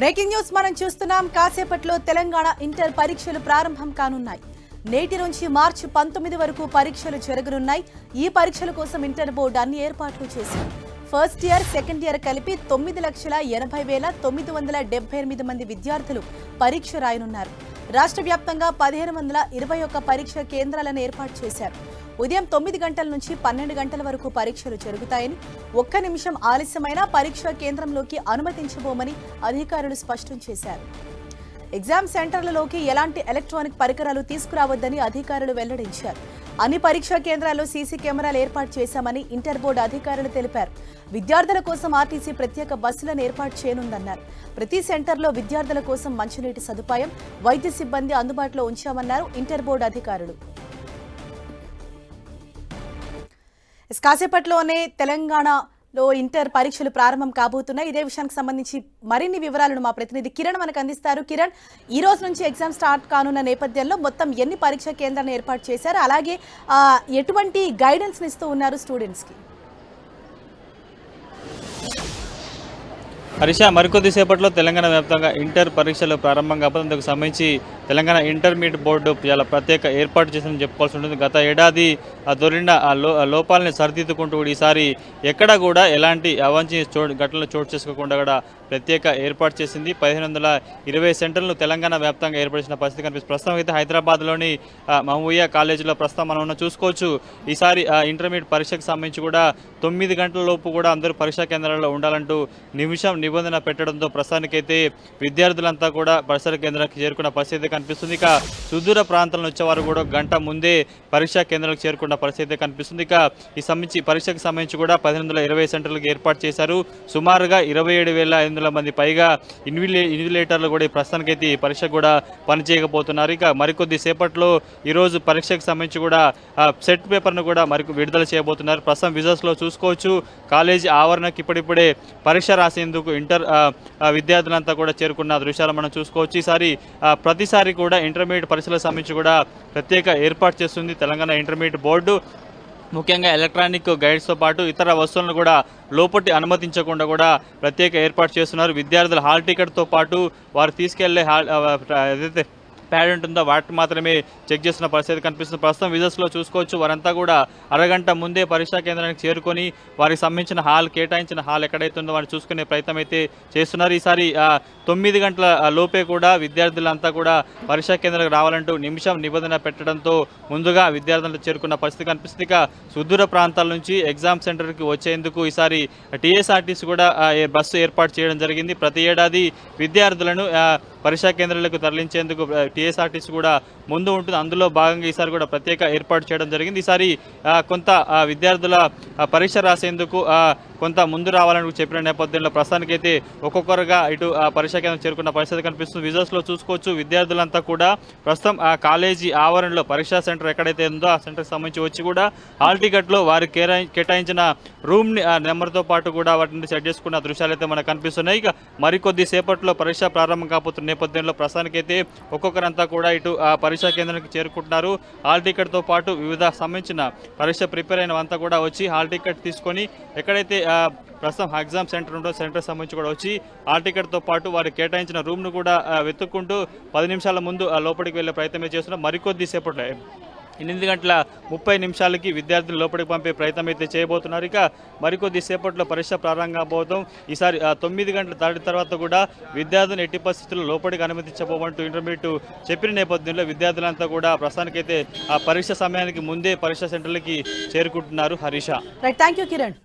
Breaking news మనం చూస్తున్నాం. కాసేపట్లో తెలంగాణ ఇంటర్ పరీక్షలు ప్రారంభం కానున్నాయి. నేటి నుంచి మార్చి పంతొమ్మిది వరకు పరీక్షలు జరగనున్నాయి. ఈ పరీక్షల కోసం ఇంటర్ బోర్డు అన్ని ఏర్పాట్లు చేసింది. ఫస్ట్ ఇయర్ సెకండ్ ఇయర్ కలిపి తొమ్మిది లక్షల ఎనభై వేల తొమ్మిది వందల డెబ్బై ఎనిమిది మంది విద్యార్థులు పరీక్ష రాయనున్నారు. రాష్ట్ర వ్యాప్తంగా పదిహేను వందల ఇరవై ఒక్క పరీక్ష కేంద్రాలను ఏర్పాటు చేశారు. ఉదయం తొమ్మిది గంటల నుంచి పన్నెండు గంటల వరకు పరీక్షలు జరుగుతాయని ఒక్క నిమిషం ఆలస్యమైనా పరీక్షా కేంద్రంలోకి అనుమతించబోమని అధికారులు స్పష్టం చేశారు. ఎగ్జామ్ సెంటర్లలోకి ఎలాంటి ఎలక్ట్రానిక్ పరికరాలు తీసుకురావద్దని అధికారులు వెల్లడించారు. అన్ని పరీక్షా కేంద్రాల్లో సీసీ కెమెరాలు ఏర్పాటు చేశామని ఇంటర్ బోర్డు అధికారులు తెలిపారు. విద్యార్థుల కోసం ఆర్టీసీ ప్రత్యేక బస్సులను ఏర్పాటు చేయనుందన్నారు. ప్రతి సెంటర్లో విద్యార్థుల కోసం మంచినీటి సదుపాయం వైద్య సిబ్బంది అందుబాటులో ఉంచామన్నారు ఇంటర్ బోర్డు అధికారులు. కాసేపట్లోనే తెలంగాణలో ఇంటర్ పరీక్షలు ప్రారంభం కాబోతున్నాయి. ఇదే విషయానికి సంబంధించి మరిన్ని వివరాలను మా ప్రతినిధి కిరణ్ మనకు అందిస్తారు. కిరణ్ ఈ రోజు నుంచి ఎగ్జామ్ స్టార్ట్ కానున్న నేపథ్యంలో మొత్తం ఎన్ని పరీక్షా కేంద్రాలను ఏర్పాటు చేశారు? అలాగే ఎటువంటి గైడెన్స్ ఇస్తూ ఉన్నారు స్టూడెంట్స్కి హరిష మరికొద్ది సేపట్లో తెలంగాణ వ్యాప్తంగా ఇంటర్ పరీక్షలు ప్రారంభం కాకపోతే అందుకు సంబంధించి తెలంగాణ ఇంటర్మీడియట్ బోర్డు చాలా ప్రత్యేక ఏర్పాటు చేసిందని చెప్పుకోవాల్సి ఉంటుంది. గత ఏడాది దొరిన ఆ లో ఆ లోపాలని సరిదిద్దుకుంటూ కూడా ఈసారి ఎక్కడ కూడా ఎలాంటి అవాంఛనీయ చోటు ఘటనలు చోటు చేసుకోకుండా కూడా ప్రత్యేక ఏర్పాటు చేసింది. పదిహేను వందల ఇరవై సెంటర్లను తెలంగాణ వ్యాప్తంగా ఏర్పరిచిన పరిస్థితి కనిపిస్తుంది. ప్రస్తుతం అయితే హైదరాబాద్లోని ఆ, మహబూయా కాలేజీలో ప్రస్తుతం మనం ఉన్న చూసుకోవచ్చు. ఈసారి ఆ, ఇంటర్మీడియట్ పరీక్షకు సంబంధించి కూడా తొమ్మిది గంటల లోపు కూడా అందరూ పరీక్షా కేంద్రాల్లో ఉండాలంటూ నిమిషం నిబంధన పెట్టడంతో ప్రస్తుతానికైతే విద్యార్థులంతా కూడా పరీక్షల కేంద్రానికి చేరుకున్న పరిస్థితి కనిపిస్తుంది. ఇక సుదూర ప్రాంతాల నుంచి వారు కూడా గంట ముందే పరీక్షా కేంద్రాలకు చేరుకున్న పరిస్థితి కనిపిస్తుంది. ఇక ఈ సంబంధించి పరీక్షకు సంబంధించి కూడా పదిహేను వందల ఇరవై సెంటర్లకు ఏర్పాటు చేశారు. సుమారుగా ఇరవై ఏడు వేల ఐదు వందల మంది పైగా ఇన్విలే ఇన్విలేటర్లు కూడా ఈ ప్రస్తుతానికైతే ఈ పరీక్ష కూడా పనిచేయకపోతున్నారు. ఇక మరికొద్ది సేపట్లో ఈరోజు పరీక్షకు సంబంధించి కూడా సెట్ పేపర్ను కూడా మరి విడుదల చేయబోతున్నారు. ప్రస్తుతం విజర్స్లో చూసుకోవచ్చు. కాలేజీ ఆవరణకు ఇప్పుడిప్పుడే పరీక్ష రాసేందుకు ఇంటర్ ఆ, విద్యార్థులంతా కూడా చేరుకున్న దృశ్యాలు మనం చూసుకోవచ్చు. ఈసారి ఆ, ఈసారి కూడా ఇంటర్మీడియట్ పరీక్షలకు సంబంధించి కూడా ప్రత్యేక ఏర్పాటు చేస్తుంది తెలంగాణ ఇంటర్మీడియట్ బోర్డు. ముఖ్యంగా ఎలక్ట్రానిక్ గైడ్స్తో పాటు ఇతర వస్తువులను కూడా లోపటి అనుమతించకుండా కూడా ప్రత్యేక ఏర్పాటు చేస్తున్నారు. విద్యార్థుల హాల్ టికెట్తో పాటు వారు తీసుకెళ్ళే హాల్ ఏదైతే ప్యాడ్ ఉంటుందో వాటిని మాత్రమే చెక్ చేస్తున్న పరిస్థితి కనిపిస్తుంది. ప్రస్తుతం విజర్స్లో చూసుకోవచ్చు. వారంతా కూడా అరగంట ముందే పరీక్షా కేంద్రానికి చేరుకొని వారికి సంబంధించిన హాల్ కేటాయించిన హాల్ ఎక్కడైతే ఉందో వారిని చూసుకునే ప్రయత్నం అయితే చేస్తున్నారు. ఈసారి తొమ్మిది గంటల లోపే కూడా విద్యార్థులంతా కూడా పరీక్షా కేంద్రాలకు రావాలంటూ నిమిషం నిబంధన పెట్టడంతో ముందుగా విద్యార్థులు చేరుకున్న పరిస్థితి కనిపిస్తుంది. ఇక సుదూర ప్రాంతాల నుంచి ఎగ్జామ్ సెంటర్కి వచ్చేందుకు ఈసారి టీఎస్ఆర్టీసీ కూడా బస్సు ఏర్పాటు చేయడం జరిగింది. ప్రతి ఏడాది విద్యార్థులను పరీక్షా కేంద్రాలకు తరలించేందుకు టీఎస్ఆర్టీసీ కూడా ముందు ఉంటుంది. అందులో భాగంగా ఈసారి కూడా ప్రత్యేక ఏర్పాటు చేయడం జరిగింది. ఈసారి కొంత విద్యార్థుల పరీక్ష రాసేందుకు కొంత ముందు రావాలని చెప్పిన నేపథ్యంలో ప్రస్తుతానికైతే ఒక్కొక్కరుగా ఇటు ఆ పరీక్షా కేంద్రం చేరుకున్న పరిస్థితి కనిపిస్తుంది. విజువల్స్లో చూసుకోవచ్చు. విద్యార్థులంతా కూడా ప్రస్తుతం ఆ కాలేజీ ఆవరణలో పరీక్షా సెంటర్ ఎక్కడైతే ఉందో ఆ సెంటర్కి సంబంధించి వచ్చి కూడా హాల్ టికెట్లో వారు కేటాయించిన రూమ్ని నెంబర్తో పాటు కూడా వాటిని సెట్ చేసుకున్న దృశ్యాలు అయితే మనకు కనిపిస్తున్నాయి. ఇక మరికొద్ది సేపట్లో పరీక్ష ప్రారంభం కాబోతున్న నేపథ్యంలో ప్రస్తుతానికైతే ఒక్కొక్కరంతా కూడా ఇటు ఆ పరీక్షా కేంద్రానికి చేరుకుంటున్నారు. హాల్ టికెట్తో పాటు వివిధ సంబంధించిన పరీక్ష ప్రిపేర్ అయినవంతా కూడా వచ్చి హాల్ టికెట్ తీసుకొని ఎక్కడైతే ప్రస్తుతం ఎగ్జామ్ సెంటర్ ఉందో సెంటర్ సంబంధించి కూడా వచ్చి ఆ టికెట్తో పాటు వారు కేటాయించిన రూమ్ను కూడా వెతుక్కుంటూ పది నిమిషాల ముందు ఆ లోపలికి వెళ్ళే ప్రయత్నమే చేస్తున్నారు. మరికొద్ది సేపట్లో ఎనిమిది గంటల ముప్పై నిమిషాలకి విద్యార్థులు లోపలికి పంపే ప్రయత్నం అయితే చేయబోతున్నారు. ఇక మరికొద్ది సేపట్లో పరీక్ష ప్రారంభం కాబోతాం ఈసారి తొమ్మిది గంటల దాటి తర్వాత కూడా విద్యార్థులను ఎట్టి పరిస్థితుల్లో లోపలికి అనుమతించబోమంటూ ఇంటర్మీడియట్ చెప్పిన నేపథ్యంలో విద్యార్థులంతా కూడా ప్రస్తుతానికైతే ఆ పరీక్ష సమయానికి ముందే పరీక్ష సెంటర్లకి చేరుకుంటున్నారు. Harish. Right thank you Kiran